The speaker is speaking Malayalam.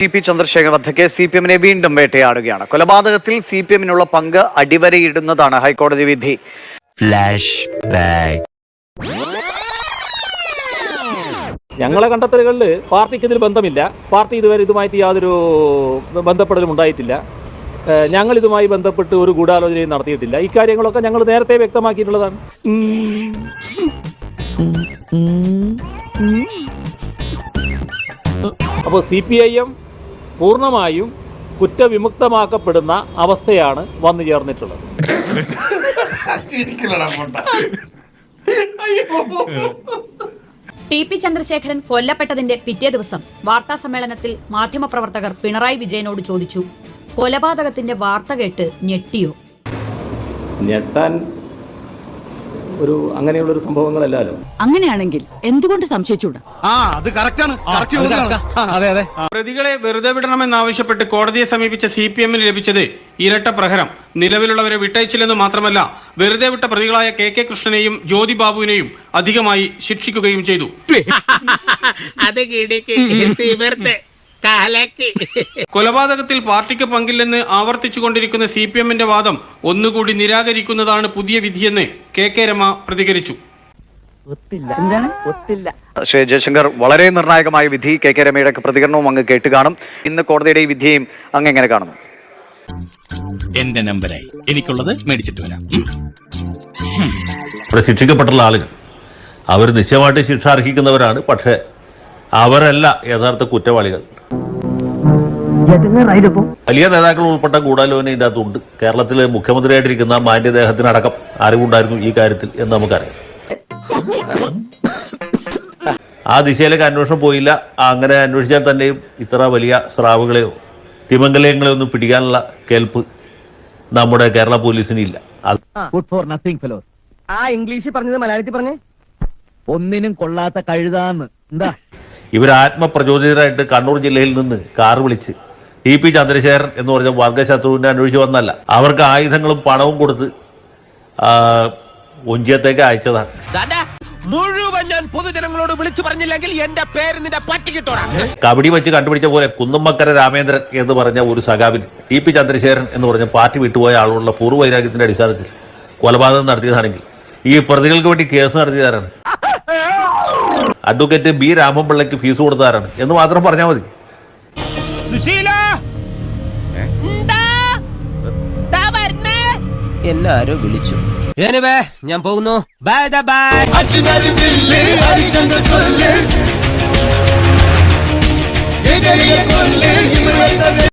ടി പി ചന്ദ്രശേഖർ വധക്കേസ് സി പി എമ്മിനെ വീണ്ടും വേട്ടയാടുകയാണ്. കൊലപാതകത്തിൽ സി പി എമ്മിനുള്ള പങ്ക് അടിവരയിടുന്നതാണ് ഹൈക്കോടതി വിധി. ഞങ്ങളെ കണ്ടെത്തലുകളിൽ പാർട്ടിക്ക് ഇതിൽ ബന്ധമില്ല. പാർട്ടി ഇതുവരെ ഇതുമായിട്ട് യാതൊരു ബന്ധപ്പെടലും ഉണ്ടായിട്ടില്ല. ഞങ്ങൾ ഇതുമായി ബന്ധപ്പെട്ട് ഒരു ഗൂഢാലോചനയും നടത്തിയിട്ടില്ല. ഇക്കാര്യങ്ങളൊക്കെ ഞങ്ങൾ നേരത്തെ വ്യക്തമാക്കിയിട്ടുള്ളതാണ്. അപ്പോൾ സി പി ഐ എം പൂർണമായും കുറ്റവിമുക്തമാക്കപ്പെടുന്ന അവസ്ഥയാണ് വന്നു ചേർന്നിട്ടുള്ളത്. ടി പി ചന്ദ്രശേഖരൻ കൊല്ലപ്പെട്ടതിന്റെ പിറ്റേ ദിവസം വാർത്താ സമ്മേളനത്തിൽ മാധ്യമപ്രവർത്തകർ പിണറായി വിജയനോട് ചോദിച്ചു. കൊലപാതകത്തിന്റെ വാർത്ത കേട്ട് ഞെട്ടിയോ? ഞെട്ടാൻ ഒരു അങ്ങനെയുള്ള ഒരു സംഭവങ്ങളല്ലല്ലോ അങ്ങനെയാണെങ്കിൽ എന്തുകൊണ്ട് സംശയിച്ചൂടാ? ആ അത് കറക്റ്റാണ് കറക്റ്റ് അതെ അതെ പ്രതികളെ വെറുതെ വിടണമെന്നാവശ്യപ്പെട്ട് കോടതിയെ സമീപിച്ച സി പി എമ്മിന് ലഭിച്ചത് ഇരട്ട പ്രഹരം. നിലവിലുള്ളവരെ വിട്ടയച്ചില്ലെന്ന് മാത്രമല്ല വെറുതെ വിട്ട പ്രതികളായ കെ കെ കൃഷ്ണനെയും ജ്യോതി ബാബുവിനെയും അധികമായി ശിക്ഷിക്കുകയും ചെയ്തു. അത് കിടക്ക് തീവർത്ത് കാലക്ക്. കൊലപാതകത്തിൽ പാർട്ടിക്ക് പങ്കില്ലെന്ന് ആവർത്തിച്ചുകൊണ്ടിരിക്കുന്ന സി പി എമ്മിന്റെ വാദം ഒന്നുകൂടി നിരാകരിക്കുന്നതാണ് പുതിയ വിധിയെന്ന് കെ കെ രമ പ്രതികരിച്ചു. ശ്രീ ജയശങ്കർ വളരെ നിർണായകമായ വിധി കെ കെ രമയുടെ പ്രതികരണവും അങ്ങ് കേട്ട് കാണും ഇന്ന് കോടതിയുടെ ഈ വിധിയെയും അങ്ങ് എങ്ങനെ കാണുന്നു? എന്റെ നമ്പരായി. എനിക്കുള്ളത് മേടിച്ചിട്ട് വരാം. ഇവിടെ ശിക്ഷിക്കപ്പെട്ടുള്ള ആളുകൾ. അവർ നിശ്ചയമായിട്ട് ശിക്ഷ അർഹിക്കുന്നവരാണ്. പക്ഷേ അവരല്ല യഥാർത്ഥ കുറ്റവാളികൾ. വലിയ നേതാക്കൾ ഉൾപ്പെട്ട ഗൂഢാലോചന ഇതിനകത്തുണ്ട് കേരളത്തിലെ മുഖ്യമന്ത്രിയായിട്ടിരിക്കുന്ന മാന്യദേഹത്തിനടക്കം അറിവുണ്ടായിരുന്നു ഈ കാര്യത്തിൽ എന്ന് നമുക്കറിയാം. ആ ദിശയിലേക്ക് അന്വേഷണം പോയില്ല. അങ്ങനെ അന്വേഷിച്ചാൽ തന്നെയും ഇത്ര വലിയ സ്രാവുകളെയോ തിമംഗലയങ്ങളെയോ ഒന്നും പിടിക്കാനുള്ള കേൾപ്പ് നമ്മുടെ കേരള പോലീസിന് ഇല്ല. ഗുഡ് ഫോർ നത്തിങ് ഫെലോസ് ആ ഇംഗ്ലീഷിൽ പറഞ്ഞത് മലയാളത്തിൽ പറഞ്ഞേ? ഒന്നിനും കൊള്ളാത്ത കഴുതാന്ന്. എന്താ? ഇവർ ആത്മപ്രചോദിതരായിട്ട് കണ്ണൂർ ജില്ലയിൽ നിന്ന് കാർ വിളിച്ച് ടി പി ചന്ദ്രശേഖരൻ എന്ന് പറഞ്ഞ വർഗശത്രുവിനെ അന്വേഷിച്ച് വന്നല്ല. അവർക്ക് ആയുധങ്ങളും പണവും കൊടുത്ത് ഒഞ്ചിയത്തേക്ക് അയച്ചതാണ്. മുഴുവൻ ഞാൻ പൊതുജനങ്ങളോട് വിളിച്ചു പറഞ്ഞില്ലെങ്കിൽ എന്റെ പേര് നിന്റെ പട്ടിക്കിട്ടോടാ കബഡി വെച്ച് കണ്ടുപിടിച്ച പോലെ കുന്നമ്മക്കര രാമേന്ദ്രൻ എന്ന് പറഞ്ഞ ഒരു സഖാവിന് ടി പി ചന്ദ്രശേഖരൻ എന്ന് പറഞ്ഞ പാർട്ടി വിട്ടുപോയ ആളുള്ള പൂർവ വൈരാഗ്യത്തിന്റെ അടിസ്ഥാനത്തിൽ കൊലപാതകം നടത്തിയതാണെങ്കിൽ ഈ പ്രതികൾക്ക് വേണ്ടി കേസ് നടത്തിയതാരാണ്? അഡ്വക്കേറ്റ് ബി രാമൻപിള്ളയ്ക്ക് ഫീസ് കൊടുത്താരാണ് എന്ന് മാത്രം പറഞ്ഞാൽ മതി. എല്ലാരും വിളിച്ചു. ഞാൻ പോകുന്നു. Bye bye